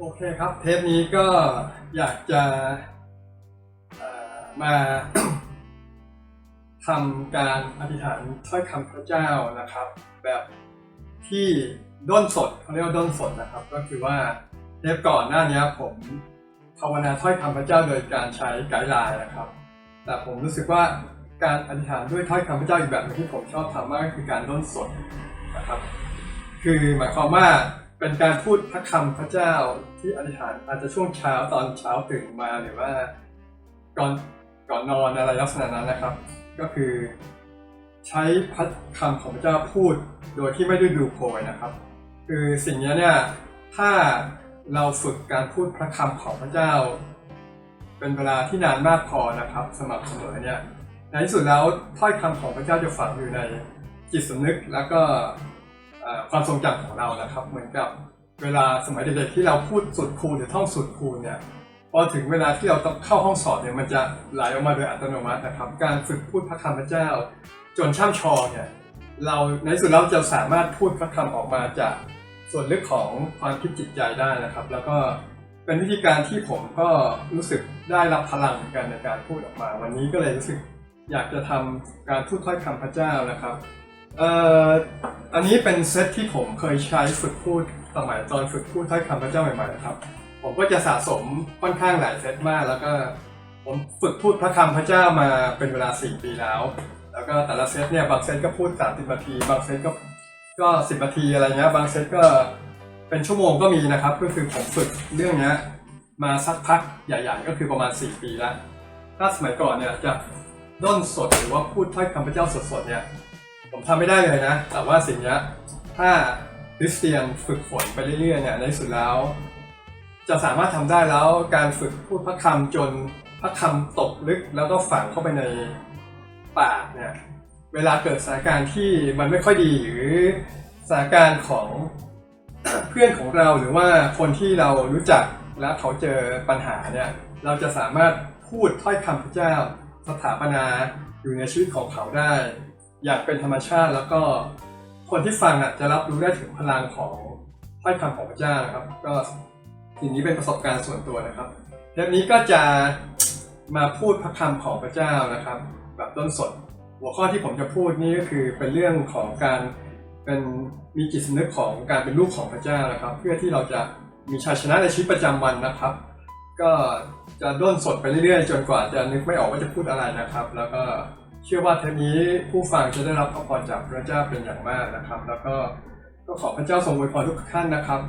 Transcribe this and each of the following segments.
โอเคครับ เทปนี้ก็อยากจะมาทำการอธิษฐานถ้อยคำพระเจ้านะครับ แบบที่ด้นสดเขาเรียกว่าด้นสดนะครับ ก็คือว่าเทปก่อนหน้านี้ผมภาวนาถ้อยคำพระเจ้าโดยการใช้ไกด์ไลน์นะครับ แต่ผมรู้สึกว่าการอธิษฐานด้วยถ้อยคำพระเจ้าอีกแบบนึงที่ผมชอบทำมากก็คือการด้นสดนะครับ คือหมายความว่าเป็นการพูดพระคำพระเจ้า ที่อธิษฐานอาจจะช่วงเช้าตอนเช้าตื่นมาหรือว่าก่อนก่อนนอนอะไรลักษณะนั้นนะครับ ก็คือใช้พระคำของพระเจ้าพูดโดยที่ไม่ได้ดูโพยนะครับ คือสิ่งนี้เนี่ยถ้าเราฝึกการพูดพระคำของพระเจ้า เป็นเวลาที่นานมากพอนะครับสม่ำเสมอเนี่ยในที่สุดแล้วถ้อยคำของพระเจ้าจะฝังอยู่ในจิตสำนึกแล้วก็ความทรงจำของเรานะครับ เหมือนกับ เวลาสมัยเด็กๆที่เราพูดสุดคูณหรือท่องสุดคูณเนี่ยพอถึงเวลาที่เราต้องเข้าห้องสอบเนี่ยมันจะไหลออกมาโดยอัตโนมัตินะครับ การฝึกพูดพระคำพระเจ้า จนช่ำชองเนี่ยเราในสุดเราจะสามารถพูดพระคำออกมาจากส่วนลึกของความคิดจิตใจได้นะครับ แล้วก็เป็นวิธีการที่ผมก็รู้สึกได้รับพลังกันในการพูดออกมา วันนี้ก็เลยรู้สึกอยากจะทำการพูดถ้อยคำพระเจ้านะครับเอ่ออันนี้เป็นเซตที่ผมเคยใช้ฝึกพูด สมัยตอนฝึกพูดถ้อยคำพระเจ้าใหม่ๆนะครับ ผมก็จะสะสมค่อนข้างหลายเซตมาก แล้วก็ผมฝึกพูดพระคำพระเจ้ามาเป็นเวลา4ปีแล้ว แล้วก็แต่ละเซตเนี่ยบางเซตก็พูด30นาที บางเซตก็ก็10นาทีอะไรเงี้ยบางเซตก็เป็นชั่วโมงก็มีนะครับ ก็คือผมฝึกเรื่องเนี้ยมาสักพักใหญ่ๆก็คือประมาณ 4 ปีแล้ว ถ้าสมัยก่อนเนี่ยจะด้นสดหรือว่าพูดถ้อยคำพระเจ้าสดๆเนี่ย ผมทำไม่ได้เลยนะ แต่ว่าสิ่งเนี้ยถ้า คริสเตียนฝึกฝนไปเรื่อยๆเนี่ยในที่สุดแล้ว จะสามารถทำได้แล้วการฝึกพูดพระคำจนพระคำตกลึกแล้วก็ฝังเข้าไปในปากเนี่ยเวลาเกิดสถานการณ์ที่มันไม่ค่อยดีหรือสถานการณ์ของเพื่อนของเราหรือว่าคนที่เรารู้จักและเขาเจอปัญหาเนี่ยเราจะสามารถพูดถ้อยคำพระเจ้า สถาปนาอยู่ในชีวิตของเขาได้ อย่างเป็นธรรมชาติแล้วก็ คนที่ฟังอะจะรับรู้ได้ถึงพลังของถ้อยคำของพระเจ้านะครับ ก็สิ่งนี้เป็นประสบการณ์ส่วนตัวนะครับเทปนี้ก็จะมาพูดพระคำของพระเจ้านะครับ แบบต้นสด หัวข้อที่ผมจะพูดนี่ก็คือเป็นเรื่องของการเป็นมีจิตสำนึกของการเป็นลูกของพระเจ้านะครับ เพื่อที่เราจะมีชัยชนะในชีวิตประจำวันนะครับ ก็จะด้นสดไปเรื่อยๆ จนกว่าจะนึกไม่ออกว่าจะพูดอะไรนะครับ แล้วก็ เชื่อว่าเทปนี้ผู้ฟังจะได้รับพระพรจากพระเจ้าเป็นอย่างมากนะครับ แล้วก็ก็ขอพระเจ้าทรงอวยพรทุกท่านนะครับ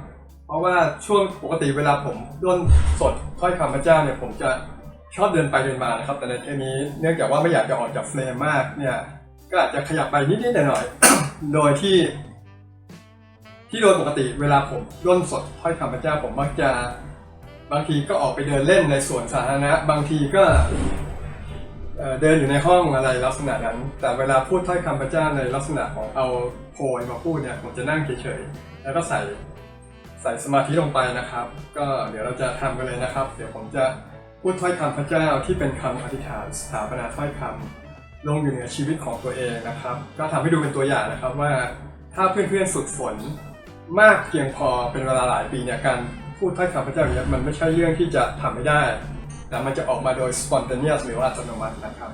เพราะว่าช่วงปกติเวลาผมด้นสดถ้อยคำพระเจ้าเนี่ยผมจะชอบเดินไปเดินมานะครับ แต่ในเทปนี้เนื่องจากว่าไม่อยากจะออกจากเฟรมมากเนี่ยก็อาจจะขยับไปนิดๆหน่อยๆโดยที่ ที่โดยปกติเวลาผมด้นสดถ้อยคำพระเจ้าผมมักจะบางทีก็ออกไปเดินเล่นในสวนสาธารณะ บางทีก็ เดินอยู่ในห้องอะไรลักษณะนั้น แต่เวลาพูดถ้อยคำพระเจ้าในลักษณะของเอาโพยมาพูดเนี่ยผมจะนั่งเฉยๆแล้วก็ใส่ใส่สมาธิลงไปนะครับ ก็เดี๋ยวเราจะทำกันเลยนะครับ เดี๋ยวผมจะพูดถ้อยคำพระเจ้าที่เป็นคำอธิษฐานสถาปนาถ้อยคำลงอยู่ในชีวิตของตัวเองนะครับ ก็ทำให้ดูเป็นตัวอย่างนะครับว่าถ้าเพื่อนๆฝึกฝนมากเพียงพอเป็นเวลาหลายปีเนี่ยการพูดถ้อยคำพระเจ้าอย่างนี้ยมันไม่ใช่เรื่องที่จะทำไม่ได้ แต่มันจะออกมาโดย spontaneous หรือว่าอัตโนมัตินะครับ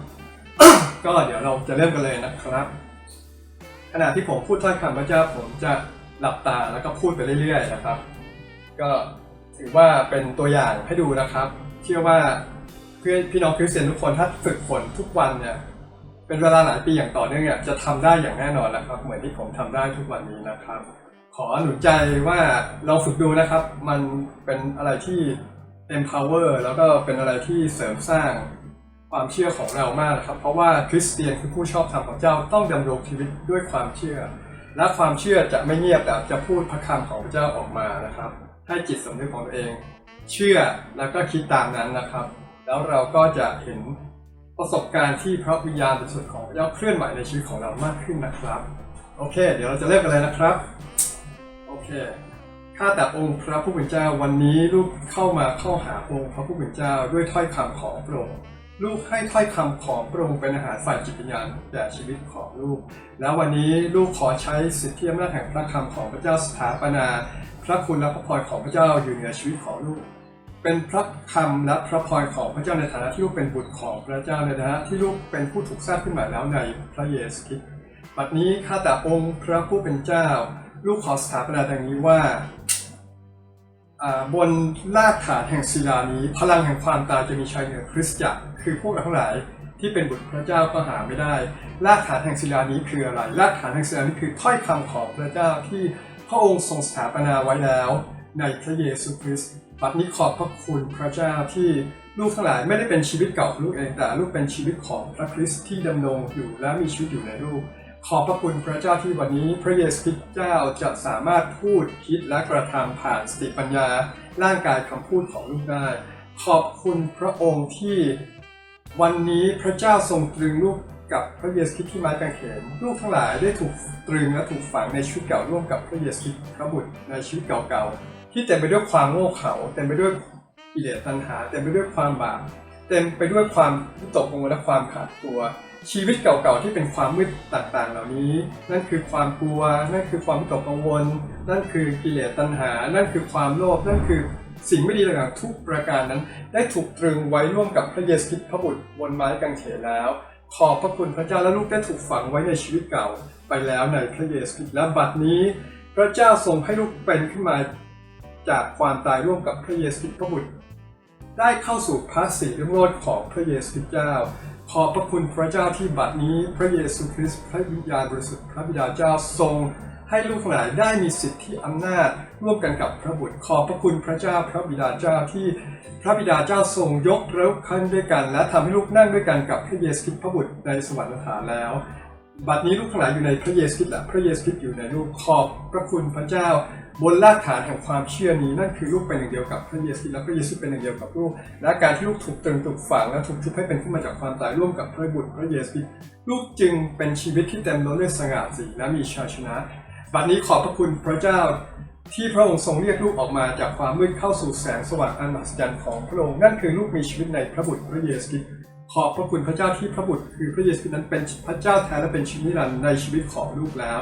ก็เดี๋ยวเราจะเริ่มกันเลยนะครับ ขณะที่ผมพูดถ้อยคำพระเจ้าผมจะหลับตาแล้วก็พูดไปเรื่อย ๆ นะครับ ก็ถือว่าเป็นตัวอย่างให้ดูนะครับ เชื่อว่าเพื่อนพี่น้องคริสเตียนทุกคนถ้าฝึกฝนทุกวันเนี่ยเป็นเวลาหลายปีอย่างต่อเนื่องเนี่ยจะทำได้อย่างแน่นอนนะครับ เหมือนที่ผมทำได้ทุกวันนี้นะครับ ขอหนุนใจว่าลองฝึกดูนะครับ มันเป็นอะไรที่ empower แล้วก็เป็นอะไรที่เสริมสร้างความเชื่อของเรามากนะครับ เพราะว่าคริสเตียนคือผู้ชอบธรรมของเจ้าต้องดำรงชีวิตด้วยความเชื่อ และความเชื่อจะไม่เงียบแต่จะพูดพระคำของพระเจ้าออกมานะครับ ให้จิตสำนึกของตัวเอง เชื่อแล้วก็คิดตามนั้นนะครับ แล้วเราก็จะเห็นประสบการณ์ที่พระวิญญาณบริสุทธิ์ของพระเจ้าเคลื่อนไหวในชีวิตของเรามากขึ้นนะครับ โอเค เดี๋ยวเราจะเริ่มกันเลยนะครับ โอเค ข้าแต่องค์พระผู้เป็นเจ้าวันนี้ลูกเข้ามาเข้าหาองค์พระผู้เป็นเจ้าด้วยถ้อยคำของพระองค์ลูกให้ถ้อยคำของพระองค์เป็นอาหารฝ่ายจิตวิญญาณแก่ชีวิตของลูก แล้ววันนี้ลูกขอใช้สิทธิอำนาจแห่งพระคำของพระเจ้าสถาปนา พระคุณและพระพรของพระเจ้าอยู่เหนือชีวิตของลูก เป็นพระคำและพระพรของพระเจ้าในฐานะที่ลูกเป็นบุตรของพระเจ้าในฐานะที่ลูกเป็นผู้ถูกสร้างขึ้นมาแล้วในพระเยซูคริสต์บัดนี้ข้าแต่องค์พระผู้เป็นเจ้า ลูกขอสถาปนาดังนี้ว่า บนรากฐานแห่งศิลานี้ พลังแห่งความตายจะมีชัยเหนือคริสตจักรคือพวกเราทั้งหลายที่เป็นบุตรพระเจ้าก็หาไม่ได้ รากฐานแห่งศิลานี้คืออะไร รากฐานแห่งศิลานี้คือถ้อยคำของพระเจ้าที่พระองค์ทรงสถาปนาไว้แล้ว ในพระเยซูคริสต์บัดนี้ขอบพระคุณพระเจ้าที่ลูกทั้งหลายไม่ได้เป็นชีวิตเก่าของลูกเองแต่ลูกเป็นชีวิตของพระคริสต์ที่ดำรงอยู่และมีชีวิตอยู่ในลูก ขอบพระคุณพระเจ้าที่วันนี้พระเยซูคริสต์เจ้าจะสามารถพูดคิดและกระทำผ่านสติปัญญา ร่างกายคำพูดของลูกได้ ขอบคุณพระองค์ที่ วันนี้พระเจ้าทรงตรึงลูกกับพระเยซูคริสต์ที่ไม้กางเขนลูกทั้งหลายได้ถูกตรึงและถูกฝังในชีวิตเก่าร่วมกับพระเยซูคริสต์พระบุตรในชีวิตเก่าๆที่เต็มไปด้วยความโง่เขลาเต็มไปด้วยกิเลสตัณหาเต็มไปด้วยความบาปเต็มไปด้วยความตกกังวลและความขาดตัว ชีวิตเก่าๆที่เป็นความมืดต่างๆ เหล่านี้ นั่นคือความกลัว นั่นคือความตกกังวล นั่นคือกิเลสตัณหา นั่นคือความโลภนั่นคือสิ่งไม่ดีต่างๆทุกประการนั้น ได้ถูกตรึงไว้ร่วมกับพระเยซูคริสต์พระบุตรบนไม้กางเขนแล้ว ขอบพระคุณพระเจ้าและลูกได้ถูกฝังไว้ในชีวิตเก่าไปแล้วในพระเยซูคริสต์และบัดนี้ พระเจ้าทรงให้ลูกเป็นขึ้นมาจากความตายร่วมกับพระเยซูคริสต์พระบุตร ได้เข้าสู่พระสิริโรธของพระเยซูคริสต์เจ้า ขอบพระคุณพระเจ้าที่บัดนี้พระเยซูคริสต์พระวิญญาณบริสุทธิ์พระบิดาเจ้าทรง ให้ลูกหลายได้มีสิทธิอำนาจ ร่วมกันกับพระบุตรขอบพระคุณพระเจ้าพระบิดาเจ้าที่พระบิดาเจ้าทรงยกเลิกขั้นด้วยกัน และทำให้ลูกนั่งด้วยกันกับพระเยซูคริสต์พระบุตรในสวรรค์ฐานแล้ว บัดนี้ลูกทั้งหลายอยู่ในพระเยซูคริสต์และพระเยซูคริสต์อยู่ในลูกขอบพระคุณพระเจ้าบนรากฐานแห่งความเชื่อนี้นั่นคือลูกเป็นหนึ่งเดียวกับพระเยซูคริสต์และพระเยซูเป็นหนึ่งเดียวกับลูกและการที่ลูกถูกตรึงถูกฝังและถูกทุบให้เป็นขึ้นมาจากความตายร่วมกับพระบุตรพระเยซูคริสต์ลูกจึงเป็นชีวิตที่เต็มล้นด้วยสง่าสีและมีชัยชนะ บัดนี้ขอบพระคุณพระเจ้า ที่พระองค์ทรงเรียกลูกออกมาจากความมืดเข้าสู่แสงสว่างอันมหัศจรรย์ของพระองค์นั่นคือลูกมีชีวิตในพระบุตรพระเยซูคริสต์ ขอบพระคุณพระเจ้าที่พระบุตรคือพระเยซูนั้นเป็นพระเจ้าแท้และเป็นชีวิตนิรันดร์ในชีวิตของลูกแล้ว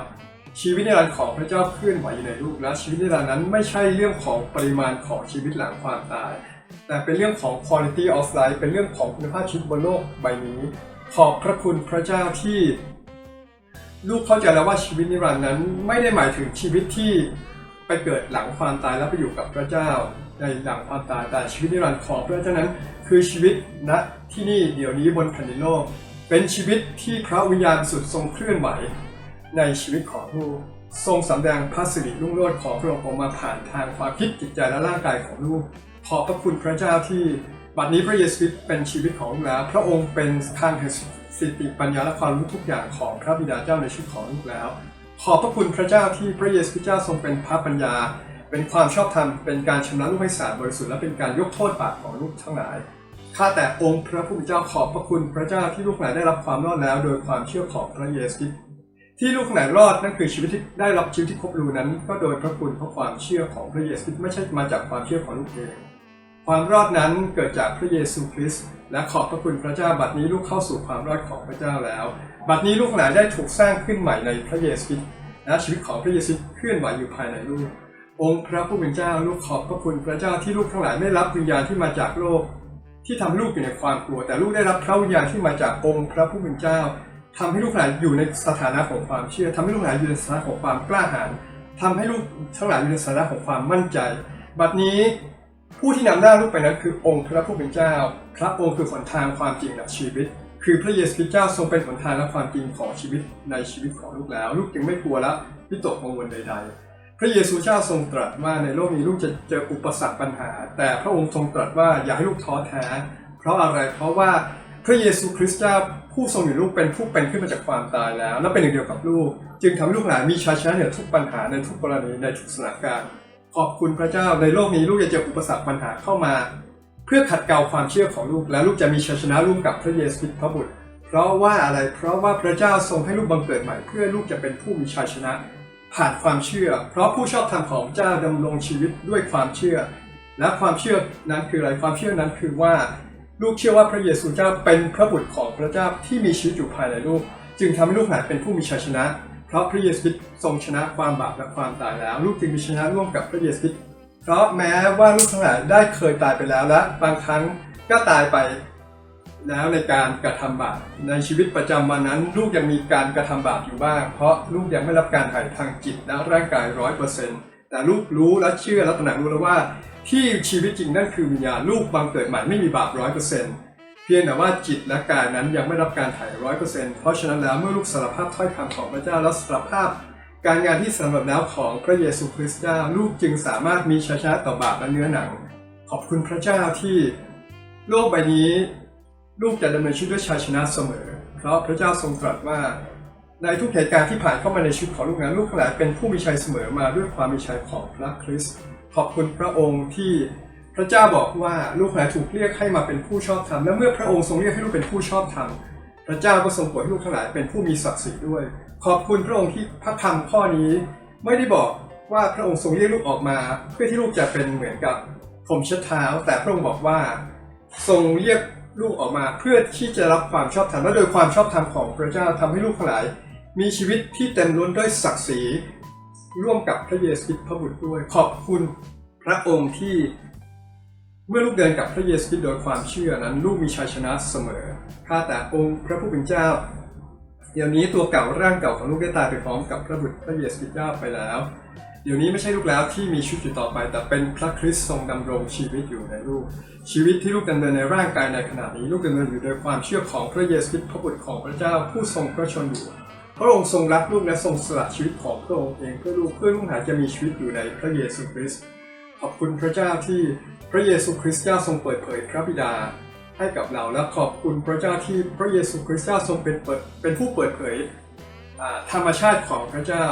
ชีวิตนิรันดร์ของพระเจ้าเคลื่อนไหวอยู่ในลูกและชีวิตนิรันดร์นั้นไม่ใช่เรื่องของปริมาณของชีวิตหลังความตาย แต่เป็นเรื่องของ quality of life เป็นเรื่องของคุณภาพชีวิตบนโลกใบนี้ ขอบพระคุณพระเจ้าที่ ลูกเข้าใจแล้วว่าชีวิตนิรันดร์นั้นไม่ได้หมายถึงชีวิตที่ไปเกิดหลังความตายแล้วไปอยู่กับพระเจ้าในหลังความตายแต่ชีวิตนิรันดร์ของพระเจ้านั้น คือชีวิตณที่นี่เดี๋ยวนี้บนแผ่นดินโลก เป็นชีวิตที่พระวิญญาณสุดทรงเคลื่อนไหว ในชีวิตของลูกทรงสำแดงพระสิริรุ่งโรจน์ของพระองค์ออกมาผ่านทางความคิดจิตใจและร่างกายของลูก ขอบพระคุณพระเจ้าที่บัดนี้พระเยซูคริสต์เป็นชีวิตของลูกแล้ว พระองค์เป็นทางแห่งสติปัญญาและความรู้ทุกอย่างของพระบิดาเจ้าในชีวิตของลูกแล้ว ขอบพระคุณพระเจ้าที่พระเยซูคริสต์เจ้าทรงเป็นพระปัญญา เป็นความชอบธรรม เป็นการชำระลูกให้สะอาดบริสุทธิ์และเป็นการยกโทษบาปของลูกทั้งหลาย ข้าแต่องค์พระผู้เป็นเจ้าขอบพระคุณพระเจ้าที่ลูกหลานได้รับความรอดแล้ว โดยความเชื่อของพระเยซูกิที่ลูกหลานรอดนั่นคือชีวิตที่ได้รับชีวิตที่ครบรูนั้น ก็โดยพระคุณเพราะความเชื่อของพระเยซูกิไม่ใช่มาจากความเชื่อของลูกเองความรอดนั้นเกิดจากพระเยซูคริสต์และขอบพระคุณพระเจ้าบัดนี้ลูกเข้าสู่ความรอดของพระเจ้าแล้ว บัดนี้ลูกหลานได้ถูกสร้างขึ้นใหม่ในพระเยซูคริสต์และชีวิตของพระเยซูเคลื่อนไหวอยู่ภายในลูก องค์พระผู้เป็นเจ้าลูกขอบพระคุณพระเจ้าที่ลูกทั้งหลายไม่รับวิญญาณที่มาจากโลก ที่ทำให้ลูกอยู่ในความกลัว แต่ลูกได้รับพระวิญญาณที่มาจากองค์พระผู้เป็นเจ้าทำให้ลูกหลานอยู่ในสถานะของความเชื่อทำให้ลูกหลานอยู่ในสถานะของความกล้าหาญทำให้ลูกทั้งหลายอยู่ในสถานะของความมั่นใจ บัดนี้ผู้ที่นำหน้าลูกไปนั้นคือองค์พระผู้เป็นเจ้า พระองค์คือหนทางความจริงและชีวิต คือพระเยซูคริสต์เจ้าทรงเป็นหนทางและความจริงของชีวิตในชีวิตของลูกแล้ว ลูกจึงไม่กลัวและวิตกกังวลใดๆ พระเยซูเจ้าทรงตรัสว่าในโลกนี้ลูกจะเจออุปสรรคปัญหา แต่พระองค์ทรงตรัสว่าอย่าให้ลูกท้อแท้ เพราะอะไรเพราะว่าพระเยซูคริสต์เจ้าผู้ทรงอยู่ลูกเป็นผู้เป็นขึ้นมาจากความตายแล้ว และเป็นหนึ่งเดียวกับลูก จึงทำให้ลูกหลานมีชัยชนะเหนือทุกปัญหาในทุกกรณีในทุกสถานการณ์ขอบคุณพระเจ้าในโลกนี้ลูกจะเจออุปสรรคปัญหาเข้ามา เพื่อขัดเกลาความเชื่อของลูกและลูกจะมีชัยชนะร่วมกับพระเยซูคริสต์พระบุตร เพราะว่าอะไรเพราะว่าพระเจ้าทรงให้ลูกบังเกิดใหม่ เพื่อลูกจะเป็นผู้มีชัยชนะ ผ่านความเชื่อ เพราะผู้ชอบธรรมของเจ้าดำรงชีวิตด้วยความเชื่อ และความเชื่อนั้นคืออะไรความเชื่อนั้นคือว่า ลูกเชื่อว่าพระเยซูเจ้าเป็นพระบุตรของพระเจ้าที่มีชีวิตอยู่ภายในลูก จึงทำให้ลูกหลานเป็นผู้มีชัยชนะ เพราะพระเยซูฟิตทรงชนะความบาปและความตายแล้ว ลูกจึงมีชนะร่วมกับพระเยซูฟิตเพราะแม้ว่าลูกทั้งหลายได้เคยตายไปแล้วและบางครั้งก็ตายไป แล้วในการกระทำบาปในชีวิตประจำวันนั้น ลูกยังมีการกระทำบาปอยู่บ้าง เพราะลูกยังไม่รับการถ่ายทางจิตและร่างกายร้อยเปอร์เซ็นต์แต่ลูกรู้และเชื่อและตระหนักรู้แล้วว่า ที่ชีวิตจริงนั่นคือวิญญาณลูกบังเกิดใหม่ไม่มีบาปร้อยเปอร์เซ็นต์เพียงแต่ว่าจิตและกายนั้นยังไม่รับการถ่ายร้อยเปอร์เซ็นต์เพราะฉะนั้นแล้วเมื่อลูกสารภาพถ้อยคำของพระเจ้าและสารภาพ การงานที่สำเร็จแล้วของพระเยซูคริสต์เจ้าลูกจึงสามารถมีชัยชนะต่อบาปและเนื้อหนัง ขอบคุณพระเจ้าที่โลกใบนี้ ลูกจะดำเนินชีวิตด้วยชัยชนะเสมอ เพราะพระเจ้าทรงตรัสว่า ในทุกเหตุการณ์ที่ผ่านเข้ามาในชีวิตของลูกนั้นลูกทั้งหลายเป็นผู้มีชัยเสมอมาด้วยความมีชัยของพระคริสต์ขอบคุณพระองค์ที่พระเจ้าบอกว่าลูกทั้งหลายถูกเรียกให้มาเป็นผู้ชอบธรรมและเมื่อพระองค์ทรงเรียกให้ลูกเป็นผู้ชอบธรรมพระเจ้าก็ทรงโปรดให้ลูกทั้งหลายเป็นผู้มีศักดิ์ศรีด้วย ขอบคุณพระองค์ที่พระธรรมข้อนี้ ไม่ได้บอกว่าพระองค์ทรงเรียกลูกออกมา เพื่อที่ลูกจะเป็นเหมือนกับผมเช็ดเท้า แต่พระองค์บอกว่า ทรงเรียก ลูกออกมาเพื่อที่จะรับความชอบธรรมและโดยความชอบธรรมของพระเจ้าทำให้ลูกทั้งหลาย มีชีวิตที่เต็มล้นด้วยศักดิ์ศรี ร่วมกับพระเยซูคริสต์พระบุตรด้วย ขอบคุณพระองค์ที่เมื่อลูกเดินกับพระเยซูคริสต์โดยความเชื่อนั้นลูกมีชัยชนะเสมอ ข้าแต่องค์พระผู้เป็นเจ้า เดี๋ยวนี้ตัวเก่าร่างเก่าของลูกได้ตายไปพร้อมกับพระบุตรพระเยซูคริสต์เจ้าไปแล้ว เดี๋ยวนี้ไม่ใช่ลูกแล้วที่มีชีวิตอยู่ต่อไป แต่เป็นพระคริสต์ทรงดำรงชีวิตอยู่ในลูก ชีวิตที่ลูกดำเนินในร่างกายในขณะนี้ลูกดำเนินอยู่โดยความเชื่อของพระเยซูคริสต์พระบุตรของพระเจ้าผู้ทรงพระชนอยู่พระองค์ทรงรักลูกและทรงสละชีวิตของพระองค์เองเพื่อลูกเพื่อลูกหาจะมีชีวิตอยู่ในพระเยซูคริสต์ขอบคุณพระเจ้าที่พระเยซูคริสต์เจ้าทรงเปิดเผยพระบิดาให้กับเราและขอบคุณพระเจ้าที่พระเยซูคริสต์เจ้าทรงเป็นเปิดเป็นผู้เปิดเผยธรรมชาติของพระเจ้า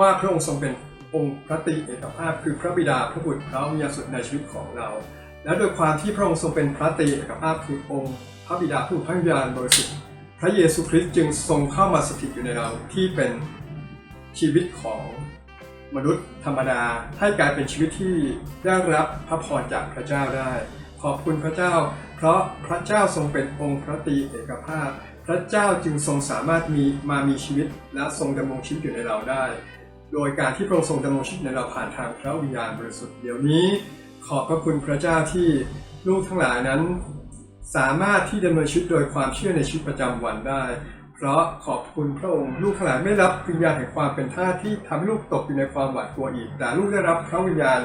ว่าพระองค์ทรงเป็น องค์พระตรีเอกภาพคือพระบิดาพระบุตรพระวิญญาณสุดในชีวิตของเรา และโดยความที่พระองค์ทรงเป็นพระตรีเอกภาพคือองค์พระบิดาผู้พระวิญญาณบริสุทธิ์พระเยซูคริสต์จึงทรงเข้ามาสถิตอยู่ในเราที่เป็นชีวิตของมนุษย์ธรรมดาให้กลายเป็นชีวิตที่ได้รับพระพรจากพระเจ้าได้ ขอบคุณพระเจ้า เพราะพระเจ้าทรงเป็นองค์พระตรีเอกภาพ พระเจ้าจึงทรงสามารถมีมามีชีวิตและทรงดำรงชีวิตอยู่ในเราได้ โดยการที่พระองค์ทรงดำรงชีวิตในเราผ่านทางพระวิญญาณบริสุทธิ์เดี๋ยวนี้ขอบพระคุณพระเจ้าที่ลูกทั้งหลายนั้น สามารถที่ดำเนินชีวิตโดยความเชื่อในชีวิตประจำวันได้ เพราะขอบคุณพระองค์ลูกทั้งหลายไม่รับวิญญาณแห่งความเป็นท่าที่ทำให้ลูกตกอยู่ในความหวาดกลัวอีก แต่ลูกได้รับพระวิญญาณ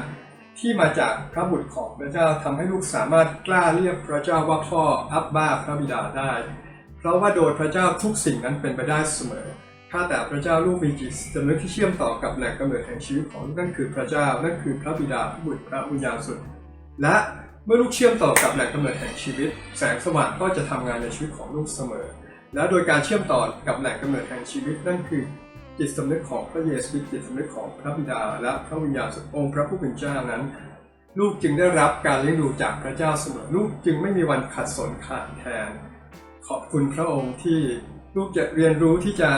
ที่มาจากพระบุตรของพระเจ้าทำให้ลูกสามารถกล้าเรียกพระเจ้าว่าพ่ออับบ้าพระบิดาได้ เพราะว่าโดยพระเจ้าทุกสิ่งนั้นเป็นไปได้เสมอ ข้าแต่พระเจ้าลูกมีจิตสำนึกที่เชื่อมต่อกับแหล่งกำเนิดแห่งชีวิตของนั่นคือพระเจ้านั่นคือพระบิดาพระบุตรพระวิญญาณสุด และเมื่อลูกเชื่อมต่อกับแหล่งกำเนิดแห่งชีวิต แสงสว่างก็จะทำงานในชีวิตของลูกเสมอ และโดยการเชื่อมต่อกับแหล่งกำเนิดแห่งชีวิตนั่นคือจิตสำนึกของพระเยซูจิตจิตสำนึกของพระบิดา และพระวิญญาณสุดองค์พระผู้เป็นเจ้านั้น ลูกจึงได้รับการเลี้ยงดูจากพระเจ้าเสมอลูกจึงไม่มีวันขัดสนขาดแคลนขอบคุณพระองค์ที่ลูกจะเรียนรู้ที่จะ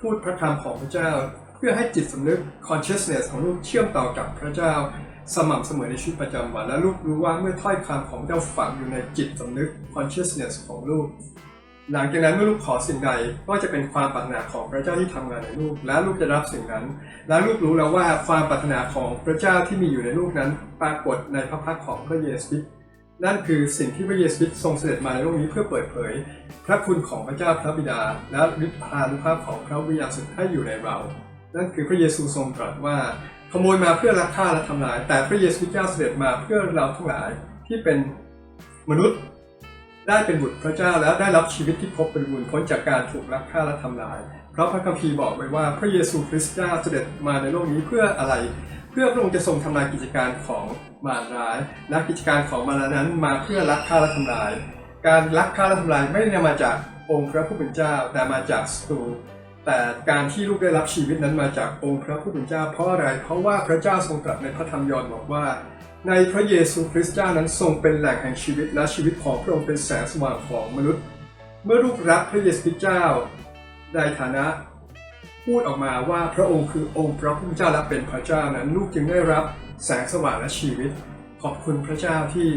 พูดพระคำของพระเจ้า เพื่อให้จิตสำนึก consciousness ของลูกเชื่อมต่อกับพระเจ้า สม่ำเสมอในชีวิตประจำวัน และลูกรู้ว่าเมื่อถ้อยคำของพระเจ้าฝังอยู่ในจิตสำนึก consciousness ของลูก หลังจากนั้นเมื่อลูกขอสิ่งใดก็จะเป็นความปรารถนาของพระเจ้าที่ทำงานในลูก และลูกจะรับสิ่งนั้น และลูกรู้แล้วว่าความปรารถนาของพระเจ้าที่มีอยู่ในลูกนั้น ปรากฏในพระพักตร์ของพระเยซูคริสต์ นั่นคือสิ่งที่พระเยซูคริสต์ทรงเสด็จมาในโลกนี้เพื่อเปิดเผย พระคุณของพระเจ้าพระบิดา และฤทธานุภาพของพระวิญญาณสุดให้อยู่ในเรา นั่นคือพระเยซูทรงตรัสว่า ขโมยมาเพื่อลักฆ่าและทำลาย แต่พระเยซูเจ้าเสด็จมาเพื่อเราทั้งหลายที่เป็นมนุษย์ได้เป็นบุตรพระเจ้าแล้วได้รับชีวิตที่พบเป็นบุญพ้นจากการถูกลักฆ่าและทำลาย เพราะพระคัมภีร์บอกไว้ว่าพระเยซูคริสต์เจ้าเสด็จมาในโลกนี้เพื่ออะไร เพื่อพระองค์จะทรงทำลายกิจการของมารร้าย และกิจการของมารานั้นมาเพื่อลักฆ่าและทำลาย การลักฆ่าและทำลายไม่ได้มาจากองค์พระผู้เป็นเจ้าแต่มาจากศัตรูแต่การที่ลูกได้รับชีวิตนั้นมาจากองค์พระผู้เป็นเจ้าเพราะอะไร เพราะว่าพระเจ้าทรงตรัสในพระธรรมยอห์นบอกว่า ในพระเยซูคริสต์เจ้านั้นทรงเป็นแหล่งแห่งชีวิตและชีวิตของพระองค์เป็นแสงสว่างของมนุษย์ เมื่อลูกรักพระเยซูคริสต์เจ้าในฐานะ พูดออกมาว่าพระองค์คือองค์พระผู้เป็นเจ้าและเป็นพระเจ้านั้นลูกจึงได้รับแสงสว่างและชีวิต ขอบคุณพระเจ้าที่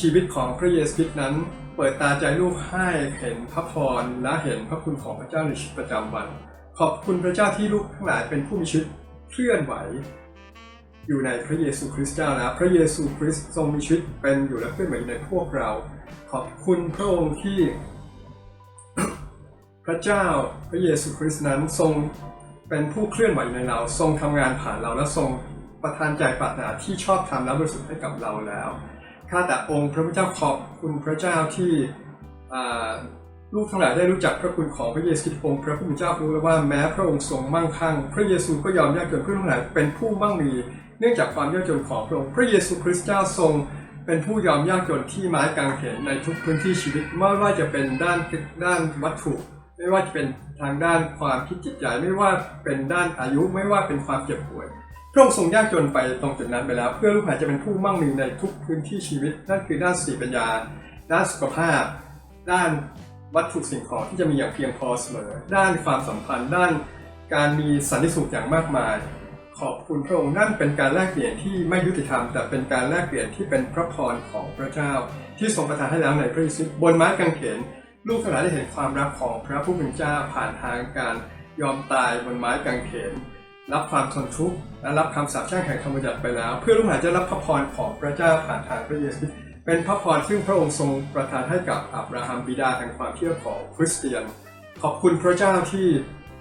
ชีวิตของพระเยซูคริสต์นั้น เปิดตาใจลูกให้เห็นพระพรและเห็นพระคุณของพระเจ้าในชีวิตประจำวัน ขอบคุณพระเจ้าที่ลูกทั้งหลายเป็นผู้มีชีวิตเคลื่อนไหว อยู่ในพระเยซูคริสต์เจ้านะพระเยซูคริสต์ทรงมีชีวิตเป็นอยู่และเคลื่อนไหวอยู่ในพวกเรา ขอบคุณพระองค์ที่พระเจ้าพระเยซูคริสต์นั้นทรง เป็นผู้เคลื่อนไหวในเราทรงทำงานผ่านเราและทรงประทานใจปรารถนาที่ชอบธรรมและบริสุทธิ์ให้กับเราแล้วข้าแต่องค์พระพุทธเจ้าขอบคุณพระเจ้าที่ลูกทั้งหลายได้รู้จักพระคุณของพระเยซูคริสต์องค์พระผู้เป็นเจ้ารู้แล้วว่าแม้พระองค์ทรงมั่งคั่ง พระเยซูก็ยอมยากจนเพื่อนทั้งหลายเป็นผู้มั่งมี เนื่องจากความยากจนของพระองค์พระเยซูคริสต์เจ้าทรง เป็นผู้ยอมยากจนที่ไม้กางเขนในทุกพื้นที่ชีวิตไม่ว่าจะเป็นด้านด้านวัตถุ ไม่ว่าจะเป็นทางด้านความคิดจิตใจไม่ว่าเป็นด้านอายุไม่ว่าเป็นความเจ็บป่วย พระองค์ทรงยากจนไปตรงจุดนั้นไปแล้ว เพื่อลูกหลานจะเป็นผู้มั่งมีในทุกพื้นที่ชีวิต นั่นคือด้านสติปัญญา ด้านสุขภาพ ด้านวัตถุสิ่งของที่จะมีอย่างเพียงพอเสมอ ด้านความสัมพันธ์ ด้านการมีสันติสุขอย่างมากมาย ขอบคุณพระองค์นั่นเป็นการแลกเปลี่ยนที่ไม่ยุติธรรม แต่เป็นการแลกเปลี่ยนที่เป็นพระพรของพระเจ้า ที่ทรงประทานให้แล้วในพระเยซูบนไม้กางเขน ลูกทั้งหลายได้เห็นความรักของพระผู้เป็นเจ้าผ่านทางการยอมตายบนไม้กางเขน รับความทนทุกข์และรับคำสาปแช่งแห่งธรรมบัญญัติไปแล้ว เพื่อลูกหลานจะรับพระพรของพระเจ้าผ่านทางพระเยซูเป็นพระพรซึ่งพระองค์ทรงประทานให้กับอับราฮัมบิดาแห่งความเชื่อของคริสเตียน ขอบคุณพระเจ้าที่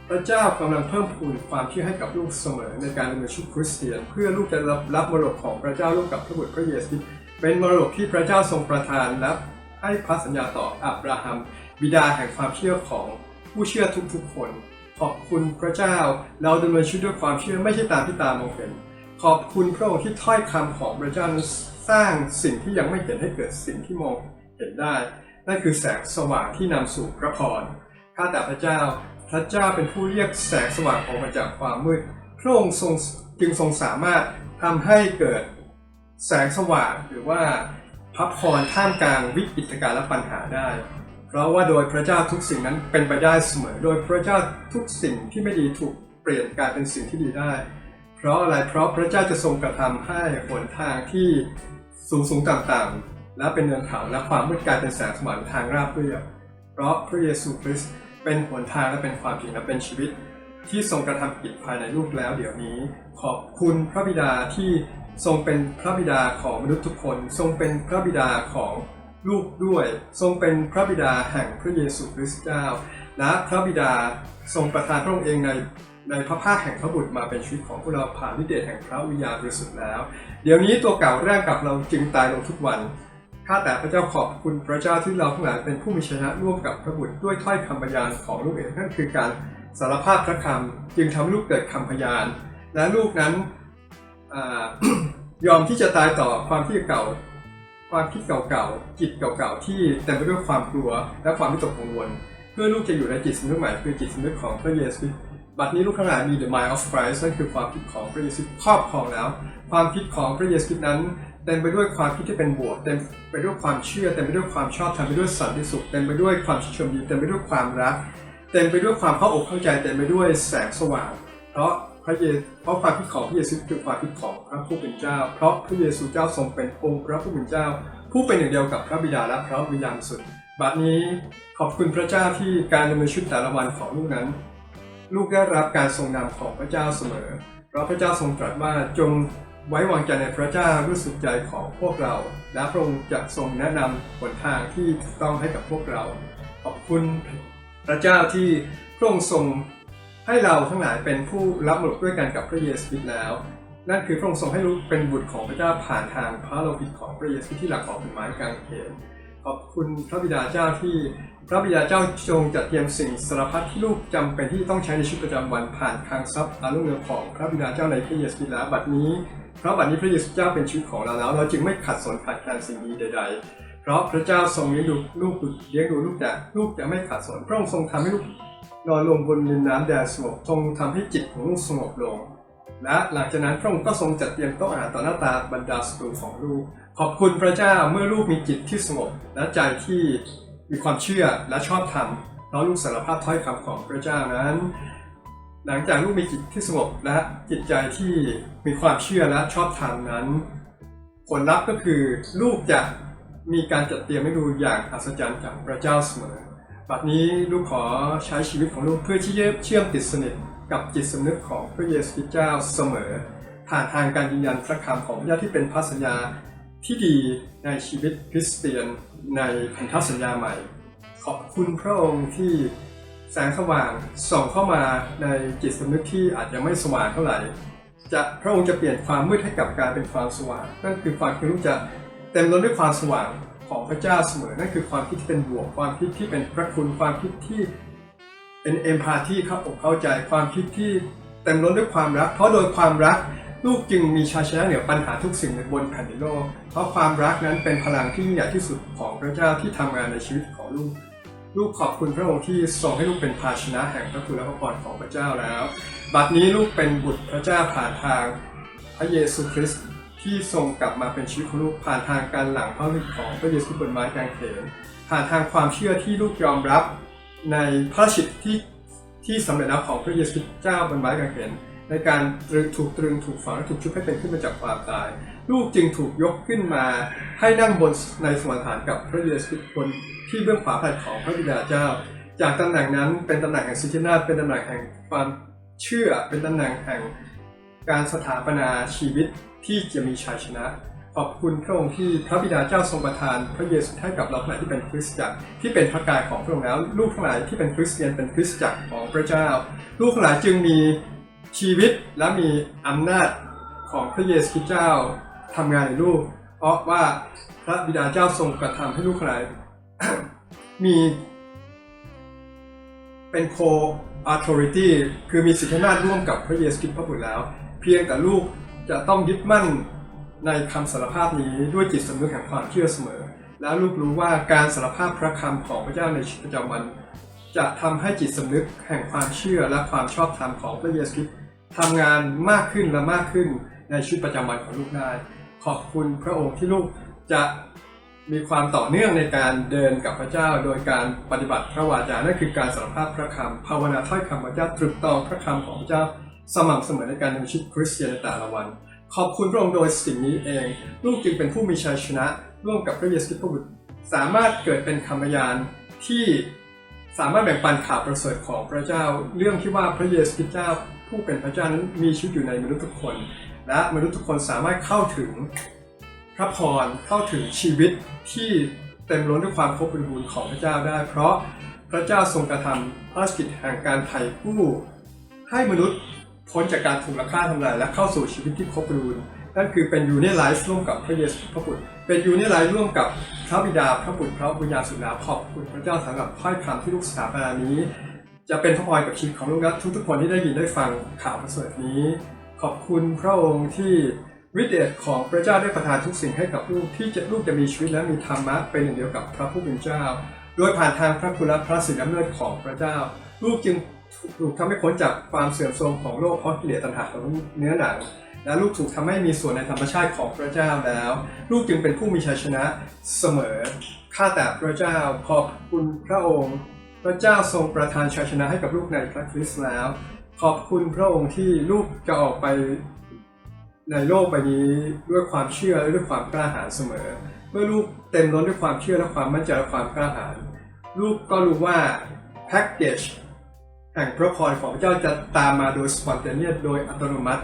พระเจ้ากำลังเพิ่มพูนความเชื่อให้กับลูกเสมอในการดำเนินชีวิตคริสเตียน เพื่อลูกจะรับรับมรดกของพระเจ้าร่วมกับพระบุตรพระเยซูเป็นมรดกที่พระเจ้าทรงประทานและ ให้พันธสัญญาต่ออับราฮัม บิดาแห่งความเชื่อของผู้เชื่อทุกๆคน ขอบคุณพระเจ้า เราดำเนินชีวิตด้วยความเชื่อไม่ใช่ตามที่ตามองเห็น ขอบคุณพระองค์ที่ถ้อยคำของพระเจ้านั้นสร้างสิ่งที่ยังไม่เห็นให้เกิดสิ่งที่มองเห็นได้ นั่นคือแสงสว่างที่นำสู่พระพรข้าแต่พระเจ้า พระเจ้าเป็นผู้เรียกแสงสว่างออกมาจากความมืด พระองค์ทรงจึงทรงสามารถทำให้เกิดแสงสว่างหรือว่า พระพรท่ามกลางวิกฤตการณ์และปัญหาได้ เพราะว่าโดยพระเจ้าทุกสิ่งนั้นเป็นไปได้เสมอ โดยพระเจ้าทุกสิ่งที่ไม่ดีถูกเปลี่ยนกลายเป็นสิ่งที่ดีได้ เพราะอะไร เพราะพระเจ้าจะทรงกระทำให้หนทางที่สูงสูงต่ำต่ำๆและเป็นเนินเขาและความมืดกลายเป็นแสงสว่างทางราบเรียบ เพราะพระเยซูคริสต์เป็นหนทางและเป็นความจริงและเป็นชีวิตที่ทรงกระทำกิจภายในลูกแล้วเดี๋ยวนี้ ขอบคุณพระบิดาที่ ทรงเป็นพระบิดาของมนุษย์ทุกคน ทรงเป็นพระบิดาของลูกด้วย ทรงเป็นพระบิดาแห่งพระเยซูคริสต์เจ้า และพระบิดาทรงประทานพระองค์เองในในพระภาคแห่งพระบุตรมาเป็นชีวิตของพวกเราผ่านฤทธิ์เดชแห่งพระวิญญาณบริสุทธิ์แล้ว เดี๋ยวนี้ตัวเก่าแรกกับเราจึงตายลงทุกวันข้าแต่พระเจ้าขอบคุณพระเจ้าที่เราทั้งหลายเป็นผู้มีชนะร่วมกับพระบุตรด้วยถ้อยคำพยานของลูกเองนั่นคือการสารภาพพระคำจึงทำลูกเกิดคำพยาน และลูกนั้น ยอมที่จะตายต่อความที่เก่า ความคิดเก่าๆ จิตเก่าๆ ที่เต็มไปด้วยความกลัว และความวิตกกังวล เพื่อลูกจะอยู่ในจิตสำนึกใหม่คือจิตสำนึกของพระเยซูบัดนี้ลูกทั้งหลายมี the mind of Christ นั่นคือความคิดของพระเยซูครอบครองแล้ว ความคิดของพระเยซูนั้นเต็มไปด้วยความคิดที่เป็นบวกเต็มไปด้วยความเชื่อเต็มไปด้วยความชอบธรรมไปด้วยสันติสุขเต็มไปด้วยความชื่นชมยินเต็มไปด้วยความรัก เต็มไปด้วยความเข้าอกเข้าใจเต็มไปด้วยแสงสว่าง เพราะ พระเยเพราะความคิดของพระเยซูคือความคิดของพระผู้เป็นเจ้า เพราะพระเยซูเจ้าทรงเป็นองค์พระผู้เป็นเจ้า ผู้เป็นหนึ่งเดียวกับพระบิดาและพระวิญญาณสุดบัดนี้ขอบคุณพระเจ้าที่การดำเนินชีวิตแต่ละวันของลูกนั้น ลูกได้รับการทรงนำของพระเจ้าเสมอ เพราะพระเจ้าทรงตรัสว่าจงไว้วางใจในพระเจ้าด้วยสุดใจของพวกเรา และพระองค์จะทรงแนะนำหนทางที่ถูกต้องให้กับพวกเรา ขอบคุณพระเจ้าที่พระองค์ทรง ให้เราทั้งหลายเป็นผู้รับมรดกด้วยกันกับพระเยซูคริสต์แล้ว นั่นคือพระองค์ทรงให้ลูกเป็นบุตรของพระเจ้าผ่านทางพระโลหิตของพระเยซูที่หลักของเป็นไม้กางเขนขอบคุณพระบิดาเจ้าที่พระบิดาเจ้าทรงจัดเตรียมสิ่งสารพัดที่ลูกจำเป็นที่ต้องใช้ในชีวิตประจำวันผ่านทางทรัพย์อารุณเงของพระบิดาเจ้าในพระเยซูคริสต์แล้วบัดนี้เพราะบัดนี้พระเยซูเจ้าเป็นชีวิตของเราแล้ว เราจึงไม่ขัดสนขาดแคลนสิ่งดีใด ๆ เพราะพระเจ้าทรงเลี้ยงดูลูกเลี้ยงดูลูกแต่ลูกจะไม่ขัดสนพระองค์ทรงทำให้ลูก นอนลงบนดินน้ำแดดสงบทรงทำให้จิตของลูกสงบลง และหลังจากนั้นพระองค์ก็ทรงจัดเตรียมโต๊ะอาหารต่อหน้าตาบรรดาศัตรูของลูก ขอบคุณพระเจ้าเมื่อลูกมีจิตที่สงบและใจที่มีความเชื่อและชอบธรรมเพราะลูกสารภาพถ้อยคำของพระเจ้านั้น หลังจากลูกมีจิตที่สงบและจิตใจที่มีความเชื่อและชอบธรรมนั้น ผลลัพธ์ก็คือลูกจะมีการจัดเตรียมให้ดูอย่างอัศจรรย์จากพระเจ้าเสมอ บัดนี้ลูกขอใช้ชีวิตของลูกเพื่อที่จะเชื่อมติดสนิทกับจิตสำนึกของพระเยซูคริสต์เจ้าเสมอ ผ่านทางการยืนยันพระคำของพระเจ้าที่เป็นพันธสัญญาที่ดีในชีวิตคริสเตียนในพันธสัญญาใหม่ ขอบคุณพระองค์ที่แสงสว่างส่องเข้ามาในจิตสำนึกที่อาจจะไม่สว่างเท่าไหร่ จะพระองค์จะเปลี่ยนความมืดให้กับกายเป็นความสว่าง นั่นคือความคิดรู้จะเต็มล้นด้วยความสว่าง ของพระเจ้าเสมอ นั่นคือความคิดที่เป็นบวก ความคิดที่เป็นพระคุณความคิดที่เป็นเอมพาธีเข้าอกเข้าใจความคิดที่เต็มล้นด้วยความรัก เพราะโดยความรักลูกจึงมีชัยชนะเหนือปัญหาทุกสิ่งในบนแผ่นดินโลก เพราะความรักนั้นเป็นพลังที่ยิ่งใหญ่ที่สุดของพระเจ้าที่ทำงานในชีวิตของลูก ลูกขอบคุณพระองค์ที่ทรงให้ลูกเป็นภาชนะแห่งพระคุณและพระพรของพระเจ้าแล้ว บัดนี้ลูกเป็นบุตรพระเจ้าผ่านทางพระเยซูคริสต์ ที่ทรงกลับมาเป็นชีวิตของลูกผ่านทางการหลังพระฤทธิ์ของพระเยซูบนไม้กางเขนผ่านทางความเชื่อที่ลูกยอมรับในพระชิตที่ที่สำเร็จแล้วของพระเยซูเจ้าบนไม้กางเขนในการตรึงถูกตรึงถูกฝังและถูกชุบให้เป็นขึ้นมาจากความตาย ลูกจึงถูกยกขึ้นมา ให้นั่งบนในสวรรค์ฐานกับพระเยซูบนที่เบื้องขวาแผ่นของพระบิดาเจ้า จากตำแหน่งนั้นเป็นตำแหน่งแห่งสิทธินาถเป็นตำแหน่งแห่งความเชื่อเป็นตำแหน่งแห่ง การสถาปนาชีวิตที่จะมีชัยชนะ ขอบคุณพระองค์ที่พระบิดาเจ้าทรงประทาน พระเยซูให้กับเราทั้งหลายที่เป็นคริสตจักรที่เป็นพระกายของพระองค์แล้วลูกทั้งหลายที่เป็นคริสเตียนเป็นคริสตจักรของพระเจ้า ลูกทั้งหลายจึงมีชีวิตและมีอำนาจของพระเยซูคริสต์เจ้าทำงานในลูก เพราะว่าพระบิดาเจ้าทรงกระทำให้ลูกทั้งหลายมีเป็น co authority คือมีสิทธิอำนาจร่วมกับพระเยซูคริสต์พระบุตรแล้ว เพียงแต่ลูกจะต้องยึดมั่นในคำสารภาพนี้ด้วยจิตสำนึกแห่งความเชื่อเสมอ และลูกรู้ว่าการสารภาพพระคำของพระเจ้าในชีวิตประจำวัน จะทำให้จิตสำนึกแห่งความเชื่อและความชอบธรรมของพระเยซูคริสต์ทำงานมากขึ้นและมากขึ้นในชีวิตประจำวันของลูกได้ ขอบคุณพระองค์ที่ลูกจะมีความต่อเนื่องในการเดินกับพระเจ้า โดยการปฏิบัติพระวาจานั่นคือการสารภาพพระคำภาวนาถ้อยคำพระเจ้าตรึกตรองพระคำของพระเจ้า สม่ำเสมอในการดำชีวิตคริสเตียนแต่ละวัน ขอบคุณพระองค์โดยสิ่งนี้เอง ลูกจึงเป็นผู้มีชัยชนะ ร่วมกับพระเยซูคริสต์พระบุตรสามารถเกิดเป็นคำพยานที่สามารถแบ่งปันข่าวประเสริฐของพระเจ้า เรื่องที่ว่าพระเยซูคริสต์เจ้าผู้เป็นพระเจ้านั้นมีชีวิตอยู่ในมนุษย์ทุกคน และมนุษย์ทุกคนสามารถเข้าถึงพระพรเข้าถึงชีวิตที่เต็มล้นด้วยความครบบริบูรณ์ของพระเจ้าได้ เพราะพระเจ้าทรงกระทำพระราชกิจแห่งการไถ่กู้ให้มนุษย์ พ้นจากการถูกละฆ่าทำลายและเข้าสู่ชีวิตที่ครบบริบูรณ์นั่นคือเป็นยูเนียไลฟ์ร่วมกับพระเยซูพระบุตร เป็นยูเนียไลฟ์ร่วมกับพระบิดาพระบุตรพระวิญญาสุดาขอบคุณพระเจ้าสำหรับถ้อยคำที่ลูกสถาปนานี้ จะเป็นพระพรกับชีวิตของลูกและทุกๆคนที่ได้ยินได้ฟังข่าวประเสริฐนี้ ขอบคุณพระองค์ที่ฤทธิ์เดชของพระเจ้าได้ประทานทุกสิ่งให้กับลูกที่จะลูกจะมีชีวิตและมีธรรมะเป็นหนึ่งเดียวกับพระผู้เป็นเจ้า โดยผ่านทางพระคุณและพระสิทธิอำนาจของพระเจ้า ลูกจึง ถูกทำให้พ้นจากความเสื่อมโทรมของโลกเพราะกิเลสตัณหาของเนื้อหนังและลูกถูกทำให้มีส่วนในธรรมชาติของพระเจ้าแล้ว ลูกจึงเป็นผู้มีชัยชนะเสมอข้าแต่พระเจ้าขอบคุณพระองค์ พระเจ้าทรงประทานชัยชนะให้กับลูกในพระคริสต์แล้ว ขอบคุณพระองค์ที่ลูกจะออกไปในโลกใบนี้ด้วยความเชื่อและด้วยความกล้าหาญเสมอ เมื่อลูกเต็มล้นด้วยความเชื่อและความมั่นใจและความกล้าหาญลูกก็รู้ว่าแพ็กเกจ แห่งพระพรของพระเจ้าจะตามมาโดยสปอนเตเนียโดยอัตโนมัติ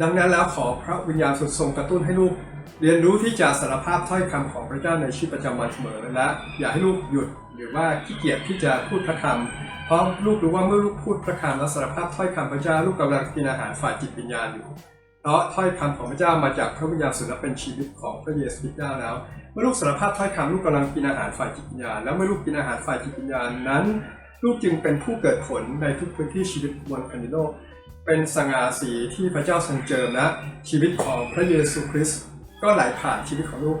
ดังนั้นแล้วขอพระวิญญาณสุดทรงกระตุ้นให้ลูก เรียนรู้ที่จะสารภาพถ้อยคำของพระเจ้าในชีวิตประจำวันเสมอและ อย่าให้ลูกหยุดหรือว่าขี้เกียจที่จะพูดพระคำเพราะลูกรู้ว่าเมื่อลูกพูดพระคำและสารภาพถ้อยคำพระเจ้าลูกกำลังกินอาหารฝ่ายจิตวิญญาณอยู่เพราะถ้อยคำของพระเจ้ามาจากพระวิญญาณสุดและเป็นชีวิตของพระเยซูคริสต์เจ้าแล้ว เมื่อลูกสารภาพถ้อยคำลูกกำลังกินอาหารฝ่ายจิตวิญญาณ แล้วเมื่อลูกกินอาหารฝ่ายจิตวิญญาณนั้น ลูกจึงเป็นผู้เกิดผลในทุกพื้นที่ชีวิตบนแผ่นดินโลก เป็นสง่าสีที่พระเจ้าทรงเจิมและชีวิตของพระเยซูคริสต์ก็ไหลผ่านชีวิตของลูก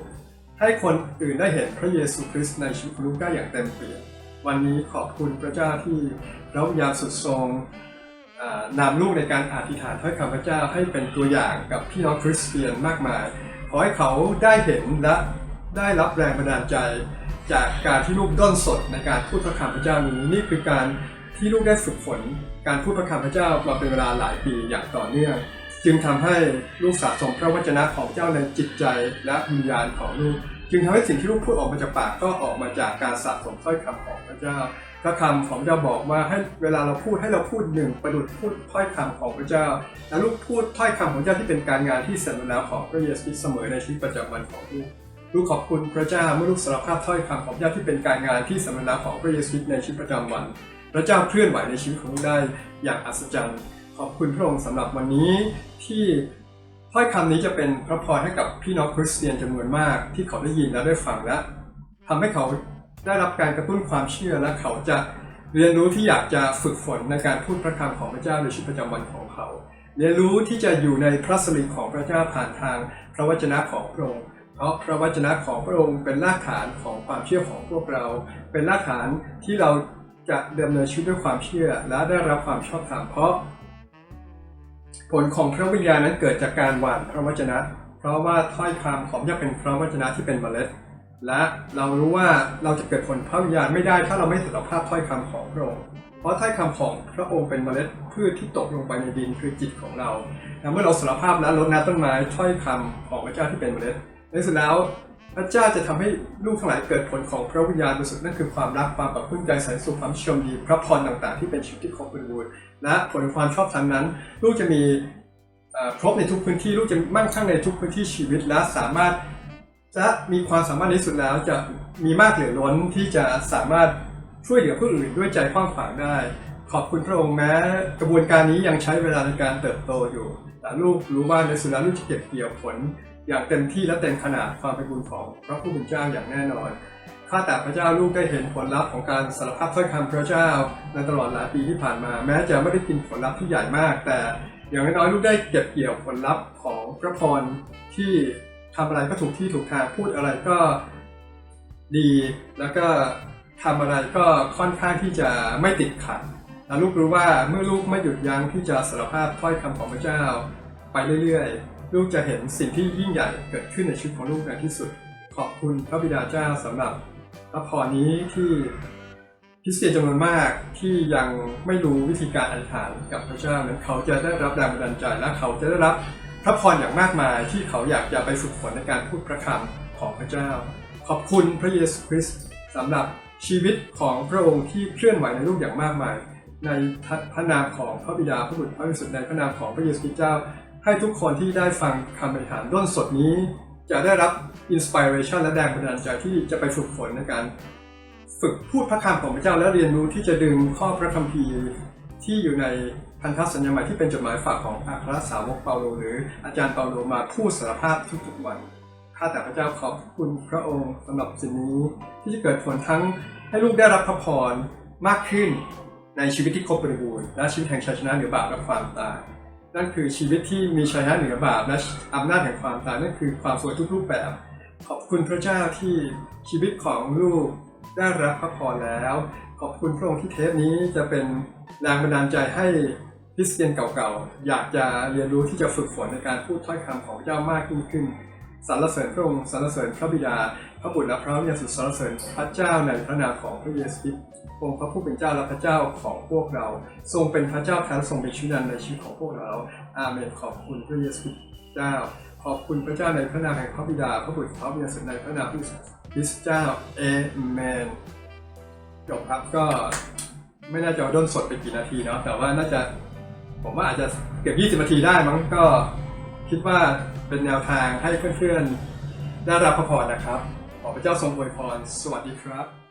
ให้คนอื่นได้เห็นพระเยซูคริสต์ในชีวิตของลูกได้อย่างเต็มเปี่ยมวันนี้ขอบคุณพระเจ้าที่พระวิญญาณสุดทรงนำลูกในการอธิษฐานถ้อยคำพระเจ้าให้เป็นตัวอย่างกับพี่น้องคริสเตียนมากมาย ขอให้เขาได้เห็นและได้รับแรงบันดาลใจ จากการที่ลูกด้นสดในการพูดพระคำพระเจ้านี้นี่คือการที่ลูกได้ฝึกฝน การพูดพระคำพระเจ้ามาเป็นเวลาหลายปีอย่างต่อเนื่อง จึงทำให้ลูกสะสมพระวจนะของเจ้าในจิตใจและวิญญาณของลูก จึงทำให้สิ่งที่ลูกพูดออกมาจากปากก็ออกมาจากการสะสมถ้อยคำของพระเจ้าพระคำของพระเจ้าบอกว่าให้เวลาเราพูดให้เราพูดหนึ่งประดุจพูดถ้อยคำของพระเจ้า และลูกพูดถ้อยคำของพระเจ้าที่เป็นการงานที่เสร็จแล้วของพระเยซูคริสต์เสมอในชีวิตประจำวันของลูก ลูกขอบคุณพระเจ้าเมื่อลูกสารภาพถ้อยคำของพระเจ้าที่เป็นการงานที่สำเร็จแล้วของพระเยซูคริสต์ในชีวิตประจำวัน พระเจ้าเคลื่อนไหวในชีวิตของลูกได้อย่างอัศจรรย์ ขอบคุณพระองค์สำหรับวันนี้ที่ถ้อยคำนี้จะเป็นพระพรให้กับพี่น้องคริสเตียนจำนวนมาก ที่เขาได้ยินและได้ฟังและทำให้เขาได้รับการกระตุ้นความเชื่อและเขาจะเรียนรู้ที่อยากจะฝึกฝนในการพูดพระคำของพระเจ้าในชีวิตประจำวันของเขา เรียนรู้ที่จะอยู่ในพระสิริของพระเจ้าผ่านทางพระวจนะของพระองค์ เพราะพระวจนะของพระองค์เป็นรากฐานของความเชื่อของพวกเรา เป็นรากฐานที่เราจะดำเนินชีวิตด้วยความเชื่อและได้รับความชอบธรรมเพราะ ผลของพระวิญญาณนั้นเกิดจากการหว่านพระวจนะ เพราะว่าถ้อยคำของจะเป็นพระวจนะที่เป็นเมล็ด และเรารู้ว่าเราจะเกิดผลพระวิญญาณไม่ได้ถ้าเราไม่สารภาพถ้อยคำของพระองค์เพราะถ้อยคำของพระองค์เป็นเมล็ดพืชที่ตกลงไปในดินคือจิตของเราและเมื่อเราสารภาพแล้วรดน้ำต้นไม้ถ้อยคำของพระเจ้าที่เป็นเมล็ด ในสุดแล้วพระเจ้าจะทำให้ลูกทั้งหลายเกิดผลของพระวิญญาณบริสุทธิ์นั่นคือความรักความปรับปลื้มใจใส่สุขความชมดีพระพรต่างๆ ที่เป็นชีวิตที่ครบบริบูรณ์และผลความชอบธรรมนั้น ลูกจะมีครบในทุกพื้นที่ลูกจะมั่งคั่งในทุกพื้นที่ชีวิตและสามารถจะมีความสามารถในสุดแล้วจะมีมากเหลือล้นที่จะสามารถช่วยเหลือผู้อื่นด้วยใจกว้างขวางได้ ขอบคุณพระองค์แม้กระบวนการนี้ยังใช้เวลาในการเติบโตอยู่ แต่ลูกรู้ว่าในสุดแล้วลูกจะเก็บเกี่ยวผล อย่างเต็มที่และเต็มขนาดความเป็นบุญของพระผู้เป็นเจ้าอย่างแน่นอน ข้าแต่พระเจ้าลูกได้เห็นผลลัพธ์ของการสารภาพถ้อยคำพระเจ้าในตลอดหลายปีที่ผ่านมา แม้จะไม่ได้กินผลลัพธ์ที่ใหญ่มาก แต่อย่างน้อยลูกได้เก็บเกี่ยวผลลัพธ์ของพระพรที่ทำอะไรก็ถูกที่ถูกทางพูดอะไรก็ดี แล้วก็ทำอะไรก็ค่อนข้างที่จะไม่ติดขัดและลูกรู้ว่าเมื่อลูกไม่หยุดยั้งที่จะสารภาพถ้อยคำของพระเจ้าไปเรื่อยๆ ลูกจะเห็นสิ่งที่ยิ่งใหญ่เกิดขึ้นในชีวิตของลูกในที่สุด ขอบคุณพระบิดาเจ้าสำหรับพระพรนี้ที่คริสเตียนจำนวนมากที่ยังไม่รู้วิธีการอธิษฐานกับพระเจ้านั้นเขาจะได้รับแรงบันดาลใจและเขาจะได้รับพระพรอย่างมากมายที่เขาอยากจะไปฝึกฝนในการพูดพระคำของพระเจ้า ขอบคุณพระเยซูคริสต์สำหรับชีวิตของพระองค์ที่เคลื่อนไหวในลูกอย่างมากมาย ในพระนามของพระบิดาพระบุตรพระวิสุทธิ์ในพระนามของพระเยซูคริสต์เจ้า ให้ทุกคนที่ได้ฟังคำอธิษฐานด้นสดนี้ จะได้รับอินสปิเรชันและแรงบันดาลใจที่จะไปฝึกฝนในการฝึกพูดพระคำของพระเจ้าและเรียนรู้ที่จะดึงข้อพระคัมภีร์ที่อยู่ในพันธสัญญาใหม่ที่เป็นจดหมายฝากของอัครสาวกเปาโลหรืออาจารย์เปาโลมาพูดสารภาพทุกๆวันข้าแต่พระเจ้าขอบคุณพระองค์สำหรับสิ่งนี้ที่จะเกิดผลทั้งให้ลูกได้รับพระพรมากขึ้นในชีวิตที่ครบบริบูรณ์และชีวิตแห่งชัยชนะเหนือบาปและความตาย นั่นคือชีวิตที่มีชัยชนะเหนือบาปและอำนาจแห่งความตายนั่นคือความสวยทุกรูปแบบ ขอบคุณพระเจ้าที่ชีวิตของลูกได้รับพระพรแล้ว ขอบคุณพระองค์ที่เทปนี้จะเป็นแรงบันดาลใจให้คริสเตียนเก่าๆ อยากจะเรียนรู้ที่จะฝึกฝนในการพูดถ้อยคำของพระเจ้ามากยิ่งขึ้น สรรเสริญพระองค์สรรเสริญพระบิดา พระบุตรและพระวิญญาณสุดสรรเสริญพระเจ้าในพระนามของพระเยซูคริสต์องค์พระผู้เป็นเจ้าและพระเจ้าของพวกเรา ทรงเป็นพระเจ้าแท้ทรงเป็นชีวิตในชีวิตของพวกเราอาเมนขอบคุณพระเยซูคริสต์เจ้า ขอบคุณพระเจ้าในพระนามแห่งพระบิดา พระบุตรพระวิญญาณสุดในพระนามพระเยซูคริสต์เจ้าเอเมนจบครับก็ไม่น่าจะด้นสดไปกี่นาทีเนาะแต่ว่าน่าจะผมว่าอาจจะเกือบ20นาทีได้มั้งก็คิดว่า เป็นแนวทางให้เพื่อนๆ ได้รับพระพรนะครับ ขอพระเจ้าทรงอวยพร สวัสดีครับ